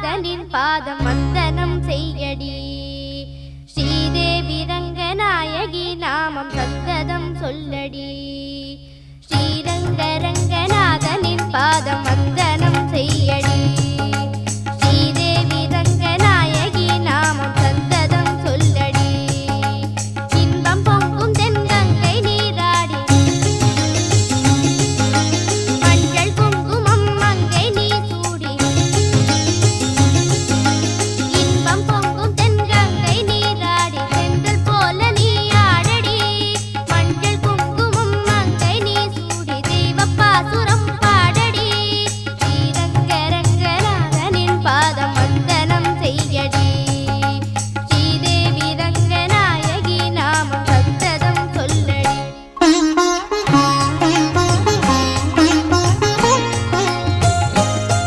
நின் பாதம் வந்தன.